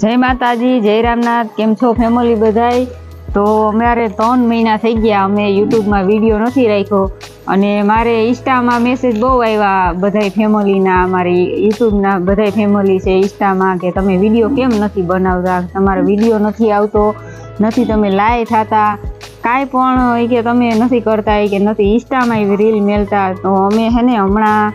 જય માતાજી, જય રામનાથ, કેમ છો ફેમિલી બધાય? તો અમારે ત્રણ મહિના થઈ ગયા, અમે યુટ્યુબમાં વીડિયો નથી રાખ્યો. અને મારે ઇન્સ્ટામાં મેસેજ બહુ આવ્યા બધાય ફેમિલીના, અમારી યુટ્યુબના બધાય ફેમિલી છે ઇન્સ્ટામાં કે તમે વીડિયો કેમ નથી બનાવતા? તમારો વીડિયો નથી આવતો, નથી તમે લાય થતા. કાંઈ પણ કે તમે નથી કરતા કે નથી. ઇન્સ્ટામાં રીલ મેલતા. તો અમે હે ને હમણાં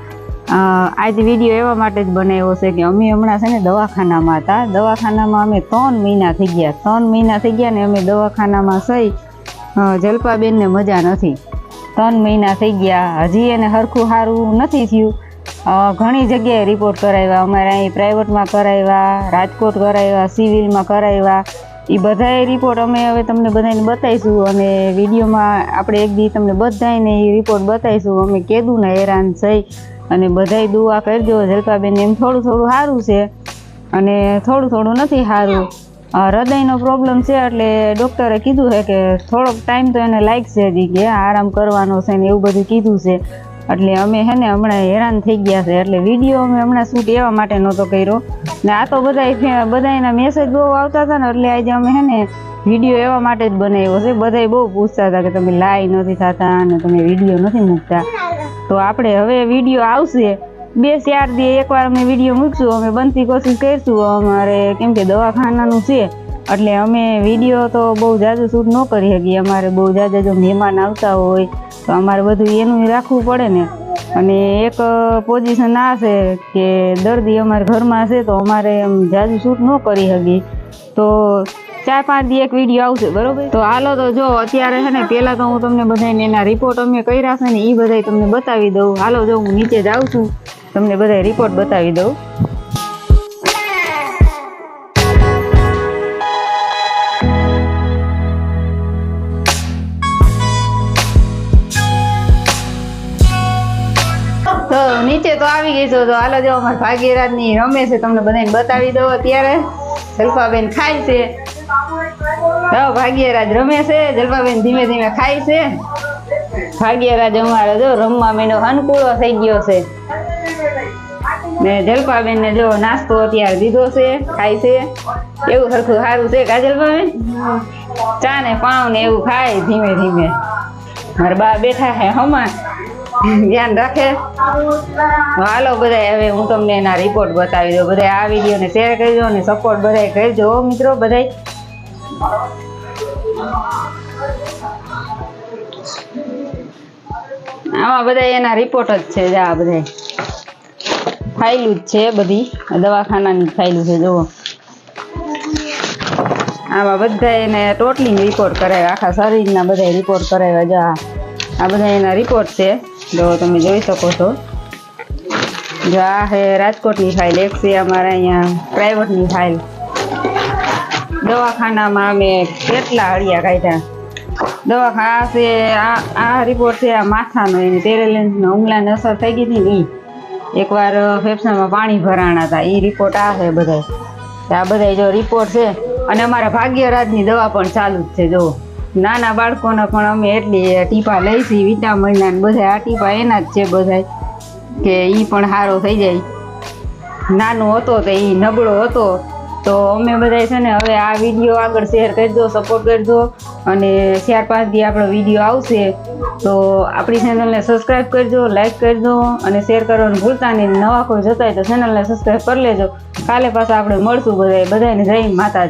આજ વીડિયો એવા માટે જ બનાવ્યો છે કે અમે હમણાં છે ને દવાખાનામાં હતા. દવાખાનામાં અમે ત્રણ મહિના થઈ ગયા. ત્રણ મહિના થઈ ગયા ને અમે દવાખાનામાં સહી. જલપાબેનને મજા નથી. ત્રણ મહિના થઈ ગયા. હજી એને હરખું સારું નથી થયું. ઘણી જગ્યાએ રિપોર્ટ કરાવ્યા. અમારે અહીં પ્રાઇવેટમાં કરાવ્યા, રાજકોટ કરાવ્યા સિવિલમાં કરાવ્યા. એ બધાય રિપોર્ટ અમે હવે તમને બધાને બતાવીશું અને વિડીયોમાં આપણે એક દી તમને બધાને એ રિપોર્ટ બતાવીશું અમે કીધું ને હેરાન થઈ અને બધાય દુઆ કરજો જલપાબેન એમ થોડું થોડું સારું છે અને થોડું થોડું નથી સારું હૃદયનો પ્રોબ્લેમ છે એટલે ડૉક્ટરે કીધું છે કે થોડોક ટાઈમ તો એને લાગશે જ કે આરામ કરવાનો છે ને એવું બધું કીધું છે. એટલે અમે હે ને હમણાં હેરાન થઈ ગયા છે. એટલે વીડિયો અમે હમણાં શૂટ એવા માટે નહોતો કર્યો. ને આ તો બધા બધાના મેસેજ બહુ આવતા હતા ને, એટલે આજે અમે હે ને વીડિયો એવા માટે જ બનાવ્યો છે. બધાય બહુ પૂછતા હતા કે તમે લાઈ નથી થતા અને તમે વીડિયો નથી મૂકતા. તો આપણે હવે વીડિયો આવશે. બે ચાર દી એકવાર અમે વીડિયો મૂકશું. અમે બનતી કોશિશ કરીશું. અમારે કેમ કે દવાખાનાનું છે. એટલે અમે વીડિયો તો બહુ જાજુ શૂટ ન કરી શકીએ. અમારે બહુ જાજા જો મહેમાન આવતા હોય, તો અમારે બધું એનું રાખવું પડે ને. અને એક પોઝિશન આ છે કે દર્દી અમારા ઘરમાં છે, તો અમારે એમ જાજુ શૂટ ન કરી શકીએ. તો ચાર પાંચ દી એક વીડિયો આવશે, બરોબર? તો હાલો તો જો, અત્યારે છે ને, પહેલાં તો હું તમને બધાને એના રિપોર્ટ અમે કર્યા છે ને એ બધાય તમને બતાવી દઉં. હાલો જો હું નીચે જાઉં છું, તમને બધાય રિપોર્ટ બતાવી દઉં. તો નીચે તો આવી ગઈ છો તો હાલો જો અમારે ભાગ્યરાજની રમે છે તમને બધાને બતાવી દો અત્યારે. જલ્પાબેન ખાય છે. હા ભાગ્યરાજ રમે છે જલ્પાબેન ધીમે ધીમે ખાય છે. ભાગ્યરાજ અમારે જો રમવા મેનો અનુકૂળો થઈ ગયો છે. ને જલ્પાબેન ને જો નાસ્તો અત્યારે દીધો છે ખાય છે. એવું સરખું સારું છે કાજલભાઈ ચા ને પાઉં ને એવું ખાય ધીમે ધીમે. મારા બા બેઠા હે હમા ધ્યાન રાખે. હાલો બધા હવે હું તમને એના રિપોર્ટ બતાવી દઉં. બધા આ વિડીયોને શેર કરજો અને સપોર્ટ બધા કરજો મિત્રો બધા આમાં બધા એના રિપોર્ટ જ છે, જા બધા ફાઇલું જ છે બધી. આ દવાખાનાની ફાઇલું છે, જુઓ. આમાં બધા એને ટોટલી રિપોર્ટ કરાવ્યા, આખા શરીરના બધા રિપોર્ટ કરાવ્યા, જા. આ બધા એના રિપોર્ટ છે. જો તમે જોઈ શકો છો. જો આ છે રાજકોટની ફાઇલ એક છે અમારા અહીંયા પ્રાઇવેટની ફાઇલ દવાખાનામાં અમે કેટલા હળિયા કાઢ્યા. દવાખા છે, આ આ રિપોર્ટ છે, આ માથાનો, એની ટેરેલેન્સનો હુમલાની અસર થઈ ગઈ હતી ને ઈ. એકવાર ફેફસામાં પાણી ભરાણા હતા. એ રિપોર્ટ આ છે બધા આ બધા જો રિપોર્ટ છે. અને અમારા ભાગ્યરાજની દવા પણ ચાલુ જ છે જો નાના બાળકોને પણ અમે એટલી ટીપા લઈશી વિટામિનના ને બધા આ ટીપા એના જ છે બધા કે એ પણ સારો થઈ જાય. નાનો હતો તો એ નબળો હતો, તો અમે બધા છે ને હવે આ વીડિયો આગળ શેર કરજો સપોર્ટ કરજો. અને ચાર પાંચ દી આપણો વીડિયો આવશે, તો આપણી ચેનલને સબસ્ક્રાઈબ કરજો લાઈક કરજો, અને શેર કરવાનું ભૂલતા નહીં. નવા કોઈ જતા હોય તો ચેનલને સબસ્ક્રાઈબ કરી લેજો. કાલે પાછા આપણે મળશું બધાય બધાને જય માતાજી.